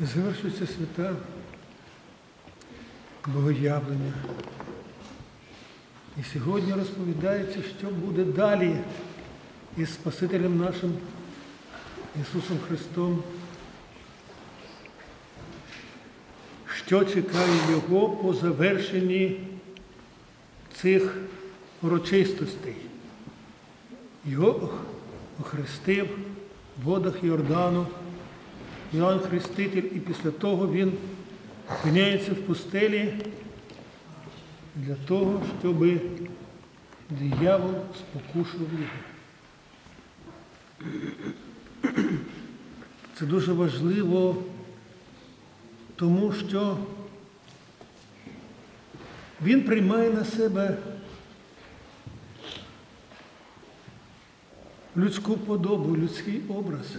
Завершується свята Богоявлення. І сьогодні розповідається, що буде далі із Спасителем нашим Ісусом Христом. Що чекає Його по завершенні цих урочистостей? Його охрестив в водах Йордану Іоанн Хреститель, і після того він опиняється в пустелі для того, щоб диявол спокушував його. Це дуже важливо, тому що він приймає на себе людську подобу, людський образ.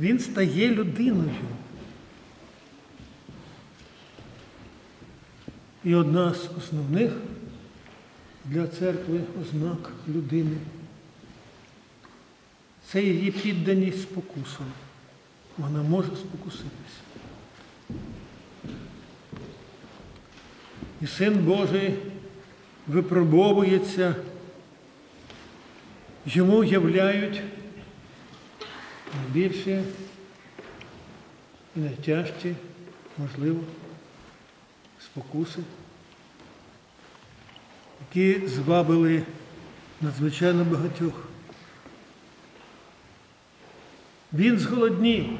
Він стає людиною. І одна з основних для церкви ознак людини це її підданість спокусам. Вона може спокуситися. І Син Божий випробовується, йому являють найбільші і найтяжчі, можливо, спокуси, які звабили надзвичайно багатьох. Він зголоднів.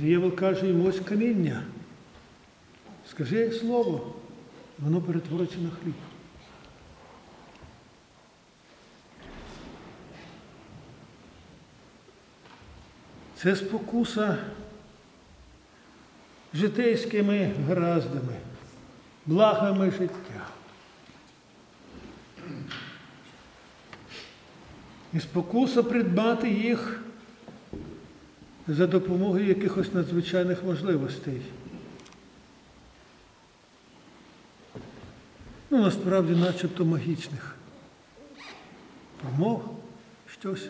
Диявол каже йому ось каміння. Скажи слово, воно перетвориться на хліб. Це спокуса житейськими гараздами, благами життя. І спокуса придбати їх за допомогою якихось надзвичайних можливостей. Ну, насправді, начебто магічних. Промов щось,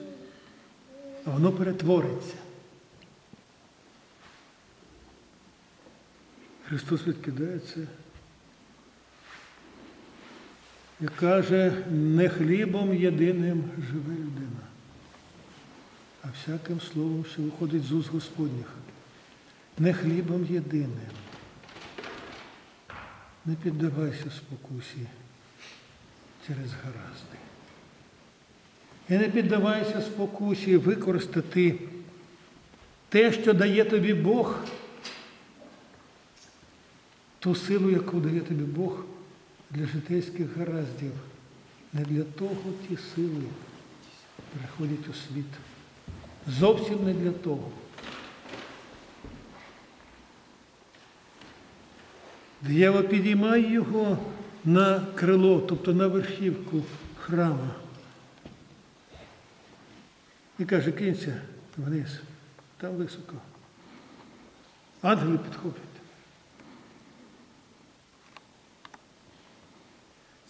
а воно перетвориться. Христос відкидає це і каже, не хлібом єдиним живе людина, а всяким словом, що виходить з уст Господніх. Не хлібом єдиним. Не піддавайся спокусі через гаразди. І не піддавайся спокусі використати те, що дає тобі Бог ту силу, яку дає тобі Бог для житейських гараздів. Не для того ті сили приходять у світ. Зовсім не для того. Диявол підіймає його на крило, тобто на верхівку храма. І каже, кинься вниз, там високо. Ангели підходять.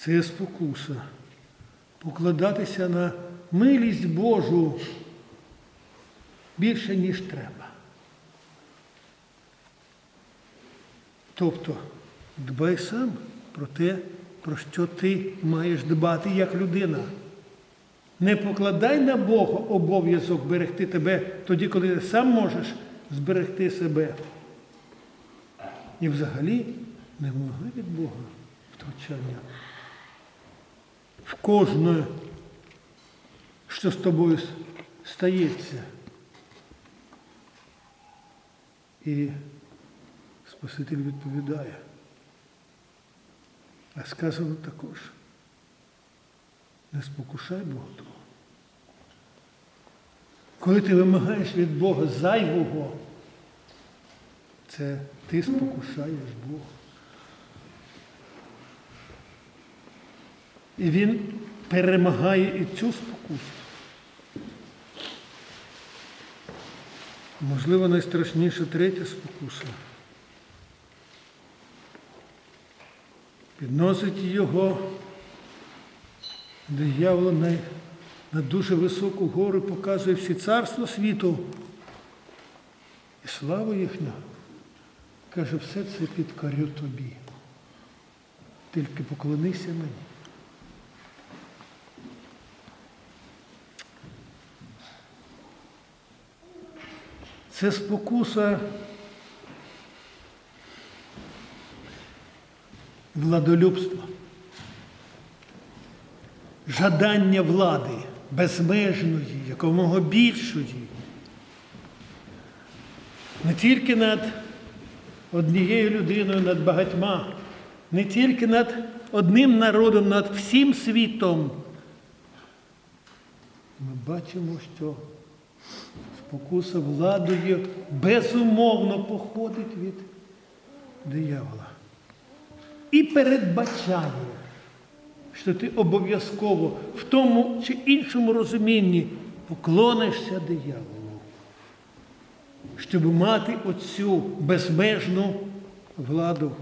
Це спокуса. Покладатися на милість Божу більше, ніж треба. Тобто дбай сам про те, про що ти маєш дбати як людина. Не покладай на Бога обов'язок берегти тебе тоді, коли ти сам можеш зберегти себе. І взагалі не могли від Бога втручання в кожне, що з тобою стається. І Спаситель відповідає. А сказано також, не спокушай Бога того. Коли ти вимагаєш від Бога зайвого, це ти спокушаєш Бога. І він перемагає і цю спокусу. Можливо, найстрашніша третя спокуса. Підносить його диявол на на дуже високу гору, показує всі царство світу і славу їхню. Каже, все це підкорю тобі. Тільки поклонися мені. Це спокуса владолюбства, жадання влади безмежної, якомога більшої. Не тільки над однією людиною, над багатьма, не тільки над одним народом, над всім світом. Ми бачимо, що спокуса владою безумовно походить від диявола. І передбачає, що ти обов'язково в тому чи іншому розумінні поклонишся дияволу, щоб мати оцю безмежну владу.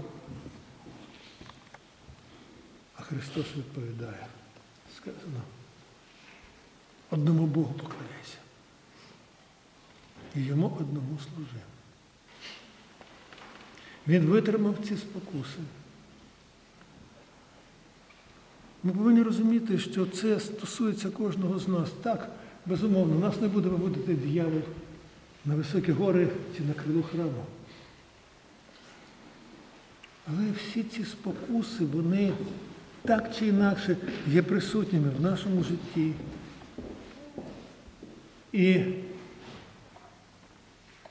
А Христос відповідає, сказано, одному Богу поклоняйся. І йому одному служи. Він витримав ці спокуси. Ми повинні розуміти, що це стосується кожного з нас. Так, безумовно, нас не буде виводити диявол на високі гори чи на крило храму. Але всі ці спокуси, вони так чи інакше є присутніми в нашому житті. І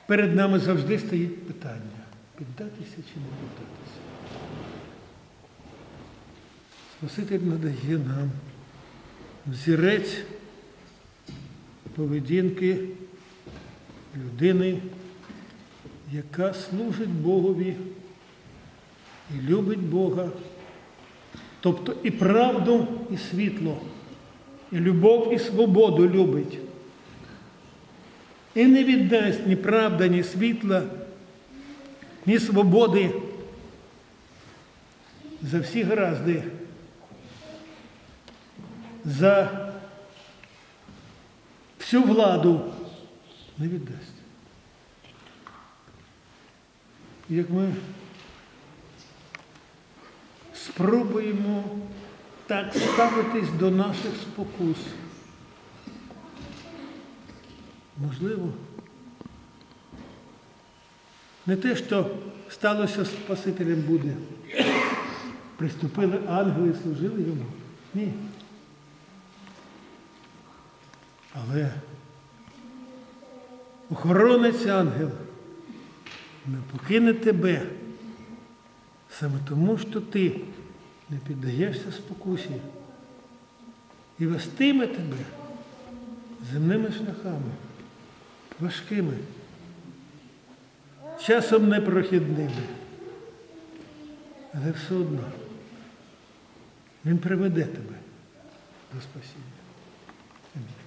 перед нами завжди стоїть питання, піддатися чи не піддатися. Спаситель надає нам взірець поведінки людини, яка служить Богові і любить Бога, тобто і правду, і світло, і любов, і свободу любить. І не віддасть ні правда, ні світла, ні свободи за всі гаразди, за всю владу не віддасть. Як ми спробуємо так ставитись до наших спокус. Можливо, не те, що сталося Спасителем буде. Приступили ангели і служили йому. Ні. Але охоронець ангел не покине тебе саме тому, що ти не піддаєшся спокусі і вестиме тебе земними шляхами, важкими, часом непрохідними. Але все одно він приведе тебе до спасіння. Амінь.